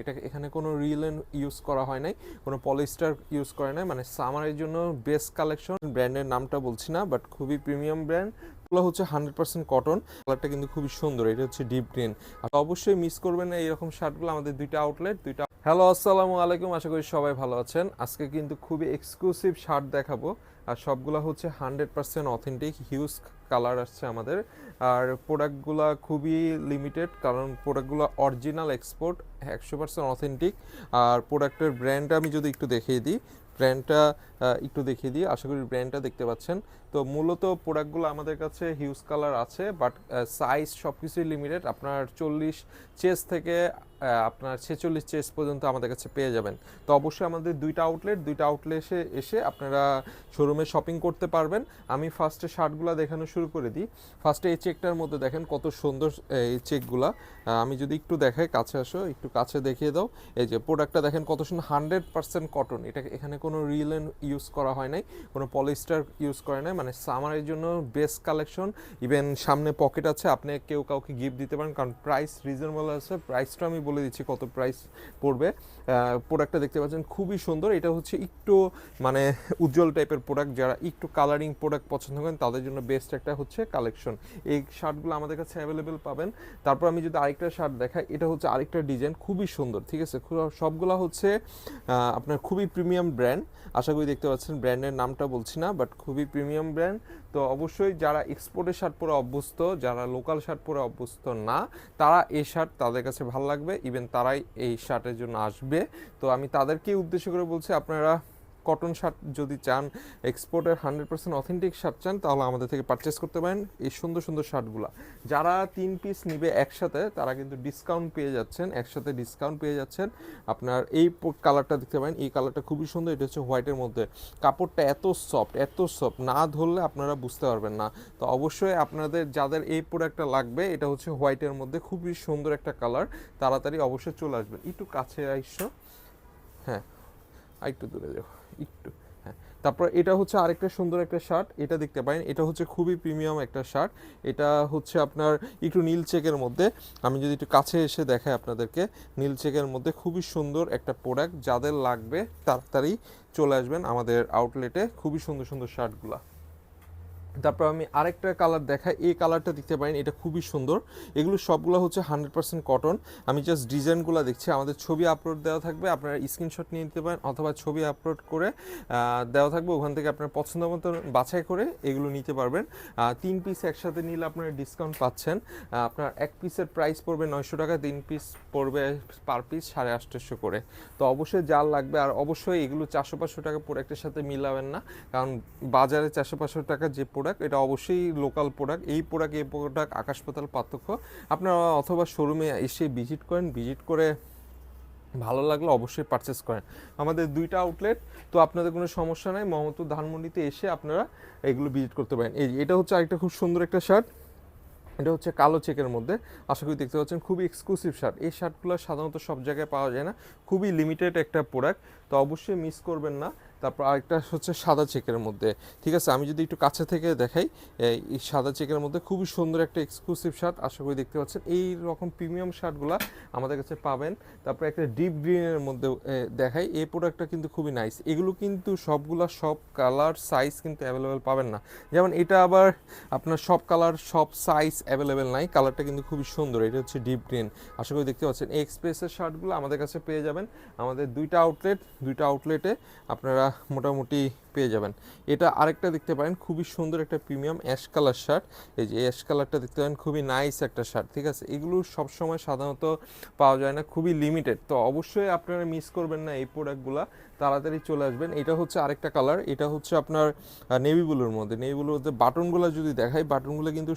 এটা এখানে কোনো রিলেন ইউজ করা হয় নাই, কোনো পলিস্টার ইউজ করে নাই মানে সামারের জন্য বেস্ট কালেকশন ব্র্যান্ডের নামটা বলছি না বাট খুবই প্রিমিয়াম ব্র্যান্ড এগুলো হচ্ছে হান্ড্রেড পার্সেন্ট কটন কালারটা কিন্তু খুবই সুন্দর, এটা হচ্ছে ডিপ গ্রিন আর অবশ্যই মিস করবেন না, এইরকম শার্টগুলো আমাদের দুইটা আউটলেট দুইটা হ্যালো আসসালামু আলাইকুম, আশা করি সবাই ভালো আছেন। আজকে কিন্তু খুবই এক্সক্লুসিভ শার্ট দেখাবো। আর সবগুলো হচ্ছে hundred percent authentic huge colour আসছে আমাদের। আর প্রোডাক্টগুলো খুবই লিমিটেড কারণ প্রোডাক্টগুলো অরিজিনাল এক্সপোর্ট একশো পার্সেন্ট অথেন্টিক আর প্রোডাক্টের ব্র্যান্ডটা আমি যদি একটু দেখিয়ে দিই ব্র্যান্ডটা একটু দেখিয়ে দিই, আশা করি ব্র্যান্ডটা দেখতে পাচ্ছেন। তো মূলত প্রোডাক্টগুলো আমাদের কাছে হিউজ কালার আছে বাট সাইজ সব কিছুই লিমিটেড আপনার চল্লিশ চেস থেকে আপনার ছেচল্লিশ চেস পর্যন্ত আমাদের কাছে পেয়ে যাবেন। তো অবশ্যই আমাদের দুইটা আউটলেট দুইটা আউটলেট এসে আপনারা শোরুমে শপিং করতে পারবেন। আমি ফার্স্টে শার্টগুলো দেখানো শুরু করে দিই। ফার্স্টে এই চেকটার মধ্যে দেখেন কত সুন্দর, এই চেকগুলা আমি যদি একটু দেখাই, কাছে আসো, একটু কাছে দেখিয়ে দাও। এই যে প্রোডাক্টটা দেখেন কত সুন্দর হান্ড্রেড পার্সেন্ট কটন এটা এখানে কোনো রিলেন ইউজ করা হয় নাই, কোনো পলিস্টার ইউজ করে নাই। মানে সামারের জন্য বেস্ট কালেকশন ইভেন সামনে পকেট আছে, আপনি কেউ কাউকে গিফট দিতে পারেন, কারণ প্রাইস রিজনেবল আছে। প্রাইসটা আমি বলে দিচ্ছি কত প্রাইস পড়বে। প্রোডাক্টটা দেখতে পাচ্ছেন খুবই সুন্দর। এটা হচ্ছে একটু মানে উজ্জ্বল টাইপের প্রোডাক্ট যারা একটু কালারিং প্রোডাক্ট পছন্দ করেন, তাদের জন্য বেস্ট একটা হচ্ছে কালেকশন এই শার্টগুলো আমাদের কাছে অ্যাভেলেবেল পাবেন। তারপর আমি যদি আরেকটা শার্ট দেখাই, এটা হচ্ছে আরেকটা ডিজাইন, খুবই সুন্দর, ঠিক আছে? সবগুলা হচ্ছে আপনার খুবই প্রিমিয়াম ব্র্যান্ড আশা করি দেখতে পাচ্ছেন ব্র্যান্ডের নামটা বলছি না বাট খুবই প্রিমিয়াম ব্র্যান্ড তো অবশ্যই যারা এক্সপোর্টের শার্ট পরে অভ্যস্ত, যারা লোকাল শার্ট পরে অভ্যস্ত না, তারা এই শার্ট তাদের কাছে ভালো লাগবে। ইভেন তারাই এই শার্টের জন্য আসবে। তো আমি তাদেরকেই উদ্দেশ্য করে বলছি, আপনারা কটন শার্ট যদি চান এক্সপোর্টের হান্ড্রেড পার্সেন্ট অথেন্টিক শার্ট চান, তাহলে আমাদের থেকে পারচেস করতে পারেন এই সুন্দর সুন্দর শার্টগুলো। যারা তিন পিস নিবে একসাথে, তারা কিন্তু ডিসকাউন্ট পেয়ে যাচ্ছেন, একসাথে ডিসকাউন্ট পেয়ে যাচ্ছেন। আপনার এই কালারটা দেখতে পারেন, এই কালারটা খুবই সুন্দর, এটা হচ্ছে হোয়াইটের মধ্যে। কাপড়টা এত সফট এত সফট না ধরলে আপনারা বুঝতে পারবেন না। তো অবশ্যই আপনাদের যাদের এই প্রোডাক্টটা লাগবে, এটা হচ্ছে হোয়াইটের মধ্যে খুবই সুন্দর একটা কালার তাড়াতাড়ি অবশ্যই চলে আসবেন। একটু কাছে আইসো। হ্যাঁ একটু দূরে যাও। একটু হ্যাঁ। তারপর এটা হচ্ছে আরেকটা সুন্দর একটা শার্ট এটা দেখতে পারেন, এটা হচ্ছে খুবই প্রিমিয়াম একটা শার্ট এটা হচ্ছে আপনার একটু নীল চেকের মধ্যে, আমি যদি একটু কাছে এসে দেখাই আপনাদেরকে, নীল চেকের মধ্যে খুবই সুন্দর একটা প্রোডাক্ট যাদের লাগবে তাড়াতাড়ি চলে আসবেন আমাদের আউটলেটে খুবই সুন্দর সুন্দর শার্টগুলা তারপর আমি আরেকটা কালার দেখাই। এই কালারটা দেখতে পারেন, এটা খুবই সুন্দর। এগুলো সবগুলো হচ্ছে হান্ড্রেড পার্সেন্ট কটন আমি জাস্ট ডিজাইনগুলো দেখছি। আমাদের ছবি আপলোড দেওয়া থাকবে, আপনারা স্ক্রিনশট নিয়ে নিতে পারেন অথবা ছবি আপলোড করে দেওয়া থাকবে। ওখান থেকে আপনার পছন্দ মতো বাছাই করে এগুলো নিতে পারবেন। তিন পিস একসাথে নিলে আপনারা ডিসকাউন্ট পাচ্ছেন। আপনার এক পিসের প্রাইস পড়বে নয়শো টাকা, তিন পিস পড়বে পার পিস সাড়ে আটশোশো করে। তো অবশ্যই যার লাগবে, আর অবশ্যই এগুলো চারশো পাঁচশো টাকা প্রোডাক্টের সাথে মিলাবেন না। কারণ বাজারে চারশো পাঁচশো টাকা যে প্রোডাক্ট এটা অবশ্যই লোকাল প্রোডাক্ট এই প্রোডাক্ট এই প্রোডাক্ট আকাশ পাতাল পার্থক্য। আপনারা অথবা শোরুমে এসে ভিজিট করেন ভিজিট করে ভালো লাগলে অবশ্যই পারচেস করেন। আমাদের দুইটা আউটলেট তো আপনাদের কোনো সমস্যা নাই মোহাম্মদপুর ধানমন্ডিতে এসে আপনারা এগুলো ভিজিট করতে পারেন। এই এটা হচ্ছে আরেকটা খুব সুন্দর একটা শার্ট এটা হচ্ছে কালো চেকের মধ্যে। আশা করি দেখতে পাচ্ছেন, খুবই এক্সক্লুসিভ শার্ট এই শার্টগুলো সাধারণত সব জায়গায় পাওয়া যায় না, খুবই লিমিটেড একটা প্রোডাক্ট তো অবশ্যই মিস করবেন না। তারপর আরেকটা হচ্ছে সাদা চেকের মধ্যে। ঠিক আছে, আমি যদি একটু কাছে থেকে দেখাই, এই সাদা চেকের মধ্যে খুবই সুন্দর একটা এক্সক্লুসিভ শার্ট আশা করি দেখতে পাচ্ছেন। এই রকম প্রিমিয়াম শার্টগুলো আমাদের কাছে পাবেন। তারপর একটা ডিপ গ্রিনের মধ্যে দেখাই। এই প্রোডাক্টটা কিন্তু খুবই নাইস এগুলো কিন্তু সবগুলা সব কালার সাইজ কিন্তু অ্যাভেলেবেল পাবেন না। যেমন এটা আবার আপনার সব কালার সব সাইজ অ্যাভেলেবেল নাই। কালারটা কিন্তু খুবই সুন্দর। এটা হচ্ছে ডিপ গ্রিন আশা করি দেখতে পাচ্ছেন। এক্সপ্রেসের শার্টগুলো আমাদের কাছে পেয়ে যাবেন। আমাদের দুইটা আউটলেট দুইটা আউটলেটে আপনারা মোটামুটি পেয়ে যাবেন। এটা আরেকটা দেখতে পারেন, খুবই সুন্দর একটা প্রিমিয়াম অ্যাশ কালার শার্ট এই যে অ্যাশ কালারটা দেখতে পারেন, খুবই নাইস একটা শার্ট ঠিক আছে? এগুলো সবসময় সাধারণত পাওয়া যায় না, খুবই লিমিটেড তো অবশ্যই আপনারা মিস করবেন না এই প্রোডাক্টগুলো তাড়াতাড়ি চলে আসবেন। এটা হচ্ছে আরেকটা কালার এটা হচ্ছে আপনার নেভি ব্লুর মধ্যে। নেভি ব্লুর মধ্যে বাটনগুলো যদি দেখাই বাটনগুলো কিন্তু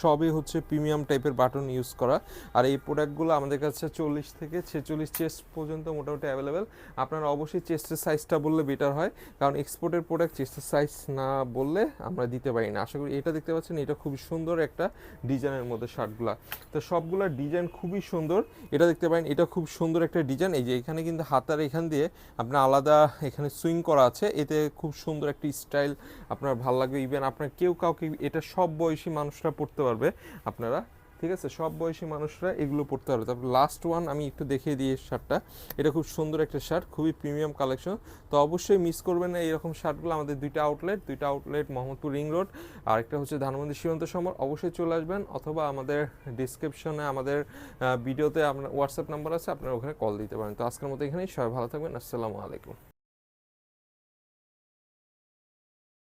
সবই হচ্ছে প্রিমিয়াম টাইপের বাটন ইউজ করা। আর এই প্রোডাক্টগুলো আমাদের কাছে চল্লিশ থেকে ছেচল্লিশ চেস্ট পর্যন্ত মোটামুটি অ্যাভেলেবেল আপনারা অবশ্যই চেস্টের সাইজটা বললে বেটার হয়, কারণ এক্সপোর্টের প্রোডাক্ট চেস্টের সাইজ না বললে আমরা দিতে পারি না। আশা করি এটা দেখতে পাচ্ছেন, এটা খুবই সুন্দর একটা ডিজাইনের মধ্যে শার্টগুলা। তো সবগুলা ডিজাইন খুবই সুন্দর। এটা দেখতে পারেন, এটা খুব সুন্দর একটা ডিজাইন। এই যে এখানে কিন্তু হাতার এখান দিয়ে আপনার আলাদা এখানে সুইং করা আছে। এতে খুব সুন্দর একটা স্টাইল আপনার ভালো লাগবে। ইভেন আপনার কেউ কাউকে এটা সব বয়সী মানুষরা পড়তে পারবে। আপনারা ঠিক আছে? সব বয়সী মানুষরা এগুলো পড়তে পারবে। তারপর লাস্ট ওয়ান আমি একটু দেখিয়ে দিই শার্টটা এটা খুব সুন্দর একটা শার্ট খুবই প্রিমিয়াম কালেকশন তো অবশ্যই মিস করবেন না এরকম শার্টগুলো আমাদের দুইটা আউটলেট দুইটা আউটলেট মোহাম্মদপুর রিং রোড আর একটা হচ্ছে ধানমন্ডি সীমান্ত সমর। অবশ্যই চলে আসবেন অথবা আমাদের ডিসক্রিপশনে আমাদের ভিডিওতে আপনার হোয়াটসঅ্যাপ নাম্বার আছে, আপনারা ওখানে কল দিতে পারেন। তো আজকের মতো এখানেই। সবাই ভালো থাকবেন। আসসালামু আলাইকুম।